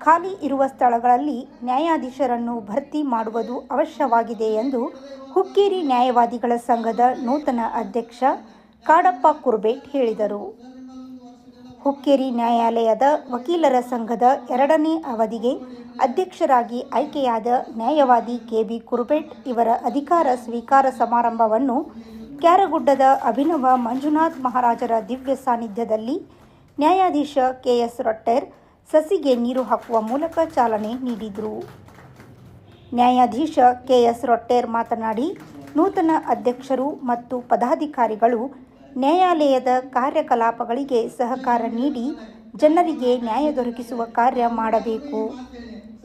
ಖಾಲಿ ಇರುವ ಸ್ಥಳಗಳಲ್ಲಿ ನ್ಯಾಯಾಧೀಶರನ್ನು ಭರ್ತಿ ಮಾಡುವುದು ಅವಶ್ಯವಾಗಿದೆ ಎಂದು ಹುಕ್ಕೇರಿ ನ್ಯಾಯವಾದಿಗಳ ಸಂಘದ ನೂತನ ಅಧ್ಯಕ್ಷ ಕಾಡಪ್ಪ ಕುರ್ಬೇಟ್ ಹೇಳಿದರು. ಹುಕ್ಕೇರಿ ನ್ಯಾಯಾಲಯದ ವಕೀಲರ ಸಂಘದ ಎರಡನೇ ಅವಧಿಗೆ ಅಧ್ಯಕ್ಷರಾಗಿ ಆಯ್ಕೆಯಾದ ನ್ಯಾಯವಾದಿ ಕೆ ಬಿ ಕುರ್ಬೇಟ್ ಇವರ ಅಧಿಕಾರ ಸ್ವೀಕಾರ ಸಮಾರಂಭವನ್ನು ಕ್ಯಾರಗುಡ್ಡದ ಅಭಿನವ ಮಂಜುನಾಥ್ ಮಹಾರಾಜರ ದಿವ್ಯ ಸಾನ್ನಿಧ್ಯದಲ್ಲಿ ನ್ಯಾಯಾಧೀಶ ಕೆ ಎಸ್ ರೊಟ್ಟೆರ್ ಸಸಿಗೆ ನೀರು ಹಾಕುವ ಮೂಲಕ ಚಾಲನೆ ನೀಡಿದರು. ನ್ಯಾಯಾಧೀಶ ಕೆಎಸ್ ರೊಟ್ಟೇರ್ ಮಾತನಾಡಿ, ನೂತನ ಅಧ್ಯಕ್ಷರು ಮತ್ತು ಪದಾಧಿಕಾರಿಗಳು ನ್ಯಾಯಾಲಯದ ಕಾರ್ಯಕಲಾಪಗಳಿಗೆ ಸಹಕಾರ ನೀಡಿ ಜನರಿಗೆ ನ್ಯಾಯ ದೊರಕಿಸುವ ಕಾರ್ಯ ಮಾಡಬೇಕು.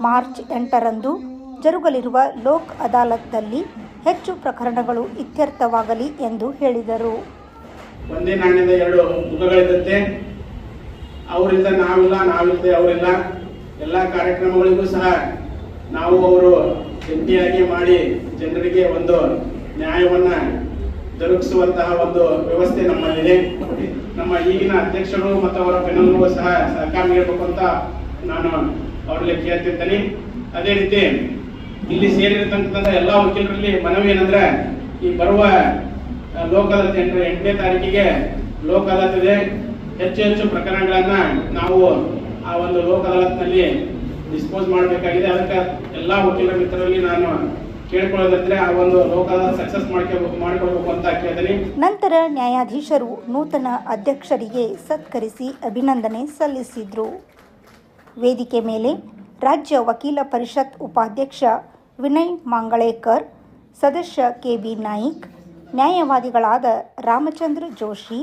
ಮಾರ್ಚ್ ಎಂಟರಂದು ಜರುಗಲಿರುವ ಲೋಕ್ ಅದಾಲತ್ನಲ್ಲಿ ಹೆಚ್ಚು ಪ್ರಕರಣಗಳು ಇತ್ಯರ್ಥವಾಗಲಿ ಎಂದು ಹೇಳಿದರು. ಅವರಿಂದ ನಾವಿಲ್ಲ, ನಾವಿಲ್ಲದೆ ಅವರಿಲ್ಲ. ಎಲ್ಲ ಕಾರ್ಯಕ್ರಮಗಳಿಗೂ ಸಹ ನಾವು ಅವರು ಜಂಟಿಯಾಗಿ ಮಾಡಿ ಜನರಿಗೆ ಒಂದು ನ್ಯಾಯವನ್ನ ದೊರಕಿಸುವಂತಹ ಒಂದು ವ್ಯವಸ್ಥೆ ನಮ್ಮಲ್ಲಿದೆ. ನಮ್ಮ ಈಗಿನ ಅಧ್ಯಕ್ಷರು ಮತ್ತು ಅವರ ಬೆನ್ನೂ ಸಹ ಸಹಕಾರ ನೀಡಬೇಕು ಅಂತ ನಾನು ಅವರಲ್ಲಿ ಕೇಳ್ತಿರ್ತೇನೆ. ಅದೇ ರೀತಿ ಇಲ್ಲಿ ಸೇರಿರತಕ್ಕಂಥ ಎಲ್ಲ ವಕೀಲರಲ್ಲಿ ಮನವಿ ಏನಂದ್ರೆ, ಈ ಬರುವ ಲೋಕ ಅದಾಲತ್ ಎಂಟು ಎಂಟನೇ ತಾರೀಕಿಗೆ ಲೋಕ ಇದೆ ಹೆಚ್ಚು ಹೆಚ್ಚು ಪ್ರಕರಣಗಳನ್ನ ನಾವು ಆ ಒಂದು ಲೋಕ ಅದಾಲತ್ನಲ್ಲಿ ಡಿಸ್ಪೋಸ್ ಮಾಡಬೇಕಾಗಿದೆ. ಅದಕ್ಕೆ ಎಲ್ಲ ವಕೀಲರ ಮಿತ್ರರಲ್ಲಿ ನಾನು ನಂತರ ನ್ಯಾಯಾಧೀಶರು ನೂತನ ಅಧ್ಯಕ್ಷರಿಗೆ ಸತ್ಕರಿಸಿ ಅಭಿನಂದನೆ ಸಲ್ಲಿಸಿದರು. ವೇದಿಕೆ ಮೇಲೆ ರಾಜ್ಯ ವಕೀಲ ಪರಿಷತ್ ಉಪಾಧ್ಯಕ್ಷ ವಿನಯ್ ಮಾಂಗಳೇಕರ್, ಸದಸ್ಯ K B Naik, ನ್ಯಾಯವಾದಿಗಳಾದ Ramachandra Joshi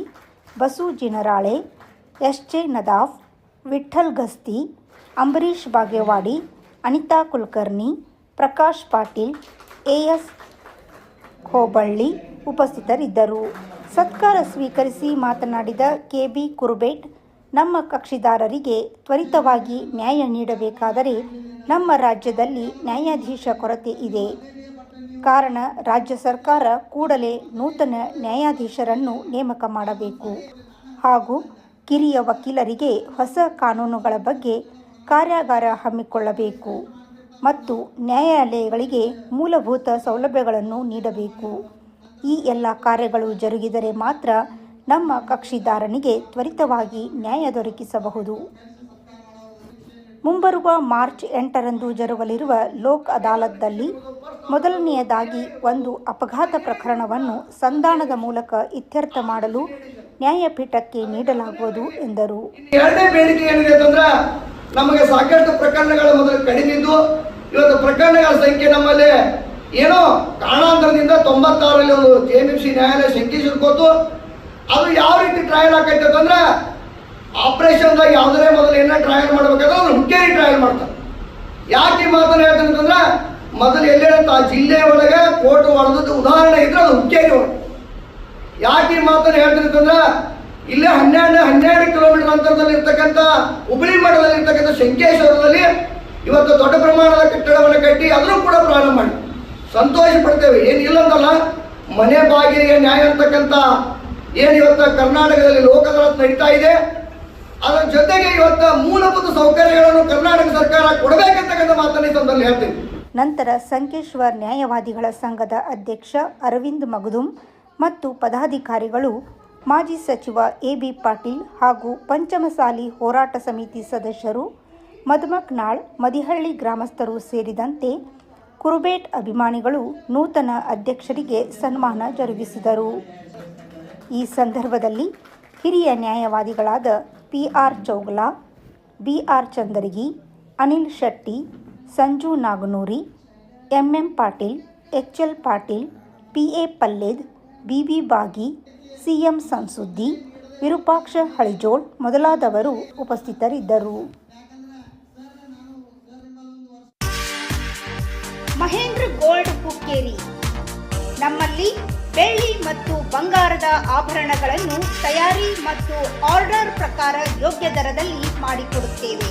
Basu Jinarale S J Nadaf, Vitthal Gasti, Ambareesh Bagewadi, Anita Kulkarni, Prakash Patil A S Hoballi ಉಪಸ್ಥಿತರಿದ್ದರು. ಸತ್ಕಾರ ಸ್ವೀಕರಿಸಿ ಮಾತನಾಡಿದ ಕೆ ಬಿ ಕುರುಬೇಟ್, ನಮ್ಮ ಕಕ್ಷಿದಾರರಿಗೆ ತ್ವರಿತವಾಗಿ ನ್ಯಾಯ ನೀಡಬೇಕಾದರೆ ನಮ್ಮ ರಾಜ್ಯದಲ್ಲಿ ನ್ಯಾಯಾಧೀಶ ಕೊರತೆ ಇದೆ. ಕಾರಣ ರಾಜ್ಯ ಸರ್ಕಾರ ಕೂಡಲೇ ನೂತನ ನ್ಯಾಯಾಧೀಶರನ್ನು ನೇಮಕ ಮಾಡಬೇಕು. ಹಾಗೂ ಕಿರಿಯ ವಕೀಲರಿಗೆ ಹೊಸ ಕಾನೂನುಗಳ ಬಗ್ಗೆ ಕಾರ್ಯಾಗಾರ ಹಮ್ಮಿಕೊಳ್ಳಬೇಕು ಮತ್ತು ನ್ಯಾಯಾಲಯಗಳಿಗೆ ಮೂಲಭೂತ ಸೌಲಭ್ಯಗಳನ್ನು ನೀಡಬೇಕು. ಈ ಎಲ್ಲ ಕಾರ್ಯಗಳು ಜರುಗಿದರೆ ಮಾತ್ರ ನಮ್ಮ ಕಕ್ಷಿದಾರನಿಗೆ ತ್ವರಿತವಾಗಿ ನ್ಯಾಯ ದೊರಕಿಸಬಹುದು. ಮುಂಬರುವ ಮಾರ್ಚ್ ಎಂಟರಂದು ಜರುಗಲಿರುವ ಲೋಕ್ ಅದಾಲತ್ನಲ್ಲಿ ಮೊದಲನೆಯದಾಗಿ ಒಂದು ಅಪಘಾತ ಪ್ರಕರಣವನ್ನು ಸಂಧಾನದ ಮೂಲಕ ಇತ್ಯರ್ಥ ಮಾಡಲು ನ್ಯಾಯಪೀಠಕ್ಕೆ ನೀಡಲಾಗುವುದು ಎಂದರು. ಎರಡನೇ ಬೇಡಿಕೆ ಏನಿದೆ ಅಂತಂದ್ರೆ, ನಮಗೆ ಸಾಕಷ್ಟು ಪ್ರಕರಣಗಳ ಮೊದಲು ಕಡಿಮೆ ಇವತ್ತು ಪ್ರಕರಣಗಳ ಸಂಖ್ಯೆ ನಮ್ಮಲ್ಲಿ ಏನೋ ಕಾರಣಾಂತರದಿಂದ ತೊಂಬತ್ತಾರರಲ್ಲಿ ಒಂದು ಸಿ ನ್ಯಾಯಾಲಯ ಶುರುಕೋತು ಅದು ಯಾವ ರೀತಿ ಟ್ರಯಲ್ ಆಕೈತೆ ಅಂತಂದ್ರೆ ಆಪರೇಷನ್ದಾಗ ಯಾವುದೇ ಮೊದಲು ಏನ ಟ್ರಯಲ್ ಮಾಡ್ಬೇಕಾದ್ರೆ ಅವ್ರು ಹುಕ್ಕೇರಿ ಟ್ರಯಲ್ ಮಾಡ್ತಾರೆ. ಯಾಕೆ ಮಾತನ್ನ ಹೇಳ್ತಾನೆ ಅಂತಂದ್ರೆ ಮೊದಲು ಎಲ್ಲೇನಂತ ಆ ಜಿಲ್ಲೆ ಒಳಗೆ ಕೋರ್ಟ್ ಹೊಡೆದದ್ದು ಉದಾಹರಣೆ ಇದ್ರೆ ಅದು ಹುಕ್ಕೇರಿ ಯಾಕೆ ಈ ಮಾತನ್ನು ಹೇಳ್ತೀನಿ ಅಂತಂದ್ರೆ ಇಲ್ಲೇ ಹನ್ನೆರಡು ಹನ್ನೆರಡು ಕಿಲೋಮೀಟರ್ ಅಂತರದಲ್ಲಿ ಇರ್ತಕ್ಕಂಥ ಹುಬ್ಳಿ ಮಠದಲ್ಲಿ ಇರ್ತಕ್ಕಂಥ ಶಂಕೇಶ್ವರದಲ್ಲಿ ಇವತ್ತು ದೊಡ್ಡ ಪ್ರಮಾಣದ ಕಟ್ಟಡವನ್ನು ಕಟ್ಟಿ ಅದನ್ನು ಕೂಡ ಪ್ರಾರಂಭ ಮಾಡಿ. ಸಂತೋಷ ಪಡ್ತೇವೆ ಏನಿಲ್ಲ ಅಂತಲ್ಲ, ಮನೆ ಬಾಗಿಲಿಗೆ ನ್ಯಾಯ ಅಂತಕ್ಕಂಥ ಏನು ಇವತ್ತು ಕರ್ನಾಟಕದಲ್ಲಿ ಲೋಕದಳ ನಡೀತಾ ಇದೆ, ಅದರ ಜೊತೆಗೆ ಇವತ್ತು ಮೂಲಭೂತ ಸೌಕರ್ಯಗಳನ್ನು ಕರ್ನಾಟಕ ಸರ್ಕಾರ ಕೊಡಬೇಕಂತಕ್ಕಂಥ ಮಾತನ್ನು ಈ ಸಂದರ್ಭದಲ್ಲಿ ಹೇಳ್ತೀನಿ ನಂತರ ಸಂಕೇಶ್ವರ್ ನ್ಯಾಯವಾದಿಗಳ ಸಂಘದ ಅಧ್ಯಕ್ಷ ಅರವಿಂದ್ ಮಗದುಂ ಮತ್ತು ಪದಾಧಿಕಾರಿಗಳು, ಮಾಜಿ ಸಚಿವ ಎ ಬಿ ಪಾಟೀಲ್ ಹಾಗೂ ಪಂಚಮಸಾಲಿ ಹೋರಾಟ ಸಮಿತಿ ಸದಸ್ಯರು ಮದುಮಕ್ನಾಳ್ ಮದಿಹಳ್ಳಿ ಗ್ರಾಮಸ್ಥರು ಸೇರಿದಂತೆ ಕುರುಬೇಟ್ ಅಭಿಮಾನಿಗಳು ನೂತನ ಅಧ್ಯಕ್ಷರಿಗೆ ಸನ್ಮಾನ ಜರುಗಿಸಿದರು. ಈ ಸಂದರ್ಭದಲ್ಲಿ ಹಿರಿಯ ನ್ಯಾಯವಾದಿಗಳಾದ P R Chougala B R Chandaragi, Anil Shetty Sanju Naganuri M M Patil H L Patil P A Palled B B Bagi C M Samsuddi Virupaksha Halijol ಮೊದಲಾದವರು ಉಪಸ್ಥಿತರಿದ್ದರು. ಮಹೇಂದ್ರ ಗೋಲ್ಡ್ ಹುಕ್ಕೇರಿ. ನಮ್ಮಲ್ಲಿ ಬೆಳ್ಳಿ ಮತ್ತು ಬಂಗಾರದ ಆಭರಣಗಳನ್ನು ತಯಾರಿ ಮತ್ತು ಆರ್ಡರ್ ಪ್ರಕಾರ ಯೋಗ್ಯ ದರದಲ್ಲಿ ಮಾಡಿಕೊಡುತ್ತೇವೆ.